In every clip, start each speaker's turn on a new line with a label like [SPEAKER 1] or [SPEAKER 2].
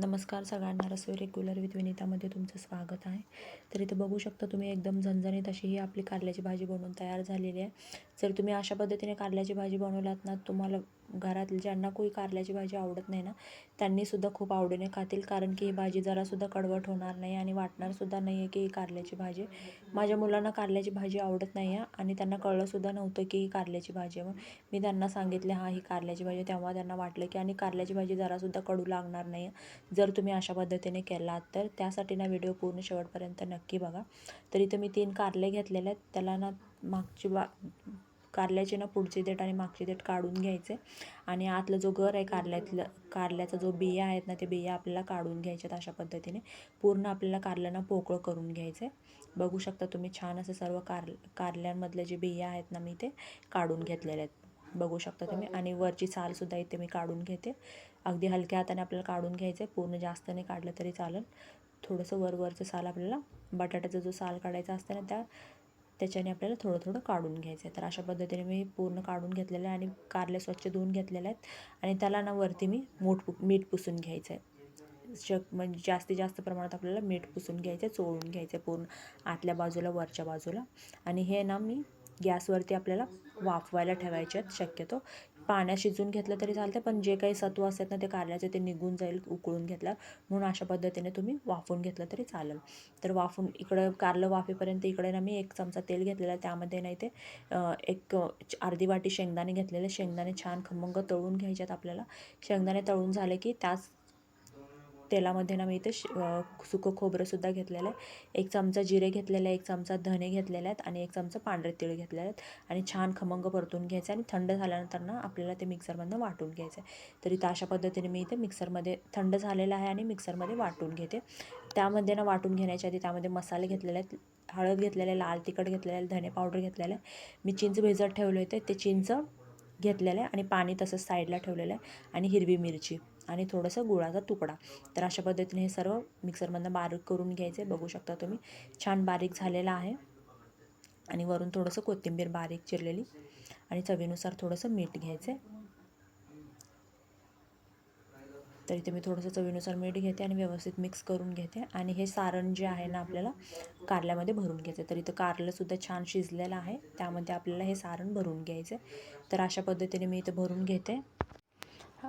[SPEAKER 1] नमस्कार सगळ्यांना. रसोई regular with विनितामध्ये तुमचं स्वागत आहे. तर इथं बघू शकता तुम्ही एकदम झणझणीत अशी ही आपली कारल्याची भाजी बनवून तयार झालेली आहे. जर तुम्ही अशा पद्धतीने कारल्याची भाजी बनवलात ना तुम्हाला घरात ज्यांना कोणी कारल्याची भाजी आवडत नाही ना त्यांनीसुद्धा खूप आवडीने खातील. कारण की ही भाजी जरासुद्धा कडवट होणार नाही आणि वाटणारसुद्धा नाही आहे की ही कारल्याची भाजी. माझ्या मुलांना कारल्याची भाजी आवडत नाही आहे आणि त्यांना कळलंसुद्धा नव्हतं की ही कारल्याची भाजी आहे मग मी त्यांना सांगितले हां ही कारल्याची भाजी तेव्हा त्यांना वाटलं की आणि कारल्याची भाजी जरासुद्धा कडू लागणार नाही जर तुम्ही अशा पद्धतीने केलात तर त्यासाठी ना व्हिडिओ पूर्ण शेवटपर्यंत नक्की बघा. तर इथं मी तीन कारले घेतलेले आहेत. त्याला ना मागची बा कारल्याची ना पुढची देठ आणि मागची देठ काढून घ्यायचे. आणि आतलं जो गर आहे कारल्यातलं कारल्याचा जो बिया आहेत ना ते बिया आपल्याला काढून घ्यायच्यात अशा पद्धतीने. पूर्ण आपल्याला कारल्यांना पोकळं करून घ्यायचं आहे बघू शकता तुम्ही छान असं सर्व कार कारल्यांमधले जे बिया आहेत ना मी ते काढून घेतलेले आहेत. बघू शकता तुम्ही. आणि वरची सालसुद्धा इथे मी काढून घेते. अगदी हलक्या हाताने आपल्याला काढून घ्यायचं आहे पूर्ण जास्त नाही काढलं तरी चालेल. थोडंसं वर वरचं साल आपल्याला बटाट्याचा जो साल काढायचा असतं ना त्या त्याच्याने आपल्याला थोडं थोडं काढून घ्यायचं आहे तर अशा पद्धतीने मी पूर्ण काढून घेतलेलं आहे आणि कारले स्वच्छ धुवून घेतलेलं आहेत. आणि त्याला ना वरती मी मोठ मीठ पुसून घ्यायचं आहे शक म्हणजे जास्तीत जास्त प्रमाणात आपल्याला मीठ पुसून घ्यायचं आहे चोळून घ्यायचं आहे पूर्ण आतल्या बाजूला वरच्या बाजूला. आणि हे ना मी गॅसवरती आपल्याला वाफवायला ठेवायचे आहेत शक्यतो. पाण्यात शिजून घेतलं तरी चालतं पण जे काही सत्व असतात ना ते कारल्याचे ते निघून जाईल उकळून घेतलं. म्हणून अशा पद्धतीने तुम्ही वाफवून घेतलं तरी चालेल. तर वाफून इकडं कारलं वाफेपर्यंत इकडे ना मी एक चमचा तेल घेतलेला त्यामध्ये नाही ते एक अर्धी वाटी शेंगदाणे घेतलेले. शेंगदाणे छान खमंग तळून घ्यायच्यात आपल्याला. शेंगदाणे तळून झाले की त्याच तेलामध्ये ना मी इथे सुकं खोबरंसुद्धा घेतलेलं आहे. एक चमचा जिरे घेतलेलं आहे एक चमचा धने घेतलेले आहेत आणि एक चमचा पांढरे तिळ घेतलेले आहेत. आणि छान खमंग परतून घ्यायचं आणि थंड झाल्यानंतर ना आपल्याला ते मिक्सरमधनं वाटून घ्यायचं आहे तर इथं अशा पद्धतीने मी इथे मिक्सरमध्ये थंड झालेलं आहे आणि मिक्सरमध्ये वाटून घेते. त्यामध्ये ना वाटून घेण्याच्या आधी त्यामध्ये मसाले घेतलेले आहेत. हळद घेतलेले लाल तिखट घेतलेलं आहे धने पावडर घेतलेलं. आहे मी चिंच भिजत ठेवले होते. ते चिंच घेतलेलं आहे आणि पाणी तसंच साईडला ठेवलेलं आहे आणि हिरवी मिरची. आणि थोडंसं गुळाचा तुकडा. तर अशा पद्धतीने हे सर्व मिक्सरमधनं बारीक करून घ्यायचे. बघू शकता तुम्ही छान बारीक झालेला आहे. आणि वरून थोडंसं कोथिंबीर बारीक चिरलेली आणि चवीनुसार थोडंसं मीठ घ्यायचं. तर इथे मी थोडंसं चवीनुसार मीठ घेते आणि व्यवस्थित मिक्स करून घेते. आणि हे सारण जे आहे ना आपल्याला कारल्यामध्ये भरून घ्यायचं. तर इथं कारलंसुद्धा छान शिजलेलं आहे. त्यामध्ये आपल्याला हे सारण भरून घ्यायचं. तर अशा पद्धतीने मी इथं भरून घेते.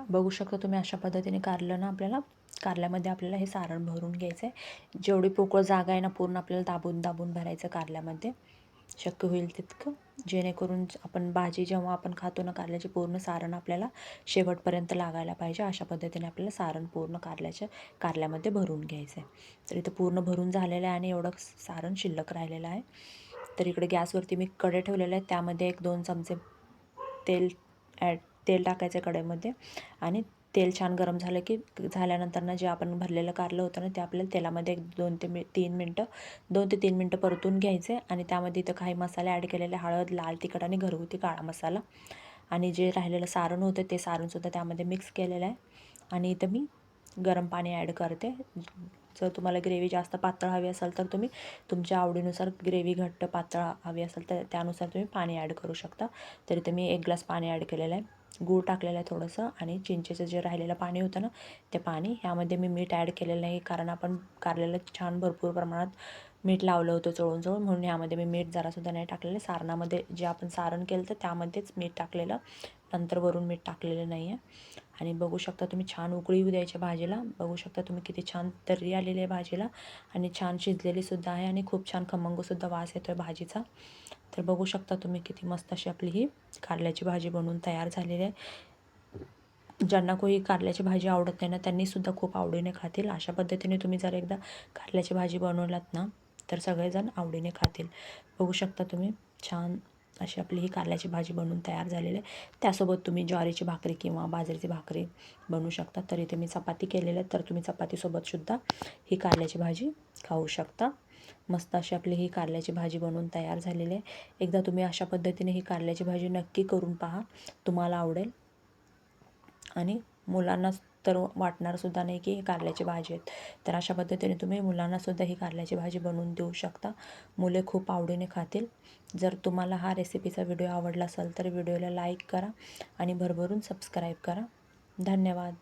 [SPEAKER 1] बघू शकता तुम्ही अशा पद्धतीने कारलं ना आपल्याला. कारल्यामध्ये आपल्याला हे सारण भरून घ्यायचं आहे जेवढी पोकळ जागा आहे ना पूर्ण आपल्याला दाबून दाबून भरायचं कारल्यामध्ये. शक्य होईल तितकं. जेणेकरून आपण भाजी जेव्हा आपण खातो ना कारल्याचे पूर्ण सारण आपल्याला शेवटपर्यंत लागायला पाहिजे. अशा पद्धतीने आपल्याला सारण पूर्ण कारल्याच्या कारल्यामध्ये भरून घ्यायचं आहे तर इथं पूर्ण भरून झालेलं आहे आणि एवढं सारण शिल्लक राहिलेलं आहे. तर इकडे गॅसवरती मी कडे ठेवलेले आहे. त्यामध्ये एक दोन चमचे तेल ॲड तेल टाकायचं कढईमध्ये. आणि तेल छान गरम झालं की झाल्यानंतर ना जे आपण भरलेलं कारलं होतं ना ते आपल्याला तेलामध्ये एक दोन ते मी तीन मिनटं दोन ते तीन मिनटं परतून घ्यायचे. आणि त्यामध्ये इथं काही मसाले ॲड केलेले हळद लाल तिखट आणि घरगुती काळा मसाला. आणि जे राहिलेलं सारण होतं ते सारणसुद्धा त्यामध्ये मिक्स केलेलं आहे. आणि इथं मी गरम पाणी ॲड करते. जर तुम्हाला ग्रेव्ही जास्त पातळ हवी असेल तर तुम्ही तुमच्या आवडीनुसार ग्रेव्ही घट्ट पातळ हवी असेल तर त्यानुसार तुम्ही पाणी ॲड करू शकता. तरी तुम्ही मी एक ग्लास पाणी ॲड केलेलं आहे. गूळ टाकलेलं आहे थोडंसं आणि चिंचेचं जे राहिलेलं पाणी होतं ना ते पाणी. ह्यामध्ये मी मीठ ॲड केलेलं नाही कारण आपण कारलेलं छान भरपूर प्रमाणात मीठ लावलं होतं चोळून चोळून म्हणून ह्यामध्ये मी मीठ जरासुद्धा नाही टाकलेलं. सारणामध्ये जे आपण सारण केलं तर त्यामध्येच मीठ टाकलेलं. नंतर वरून मीठ टाकलेलं नाही आहे आणि बघू शकता तुम्ही छान उकळी येऊ द्यायच्या भाजीला. बघू शकता तुम्ही किती छान तर्री आलेली आहे भाजीला. आणि छान शिजलेलीसुद्धा आहे आणि खूप छान खमंगसुद्धा वास येतो आहे भाजीचा. तर बघू शकता तुम्ही किती मस्त अशी आपली ही कारल्याची भाजी बनवून तयार झालेली आहे. ज्यांना कोणी कारल्याची भाजी आवडत नाही ना त्यांनीसुद्धा खूप आवडीने खातील. अशा पद्धतीने तुम्ही जर एकदा कारल्याची भाजी बनवलात ना तर सगळेजण आवडीने खातील. बघू शकता तुम्ही छान अशी आपली ही कारल्याची भाजी बनवून तयार झालेली आहे. त्यासोबत तुम्ही ज्वारीची भाकरी किंवा बाजरीची भाकरी बनवू शकता. तर इथे मी चपाती केलेलं आहे तर तुम्ही चपातीसोबतसुद्धा ही कारल्याची भाजी खाऊ शकता. मस्त अशी आपली ही कारल्याची भाजी बनवून तयार झालेली आहे. एकदा तुम्ही अशा पद्धतीने ही कारल्याची भाजी नक्की करून पहा. तुम्हाला आवडेल. आणि मुलांना तर वाटणारसुद्धा नाही की कारल्याची भाजी आहेत. तर अशा पद्धतीने तुम्ही मुलांनासुद्धा ही कारल्याची भाजी बनवून देऊ शकता. मुले खूप आवडीने खातील. जर तुम्हाला हा रेसिपीचा व्हिडिओ आवडला असेल तर व्हिडिओला लाईक करा आणि भरभरून सबस्क्राईब करा. धन्यवाद.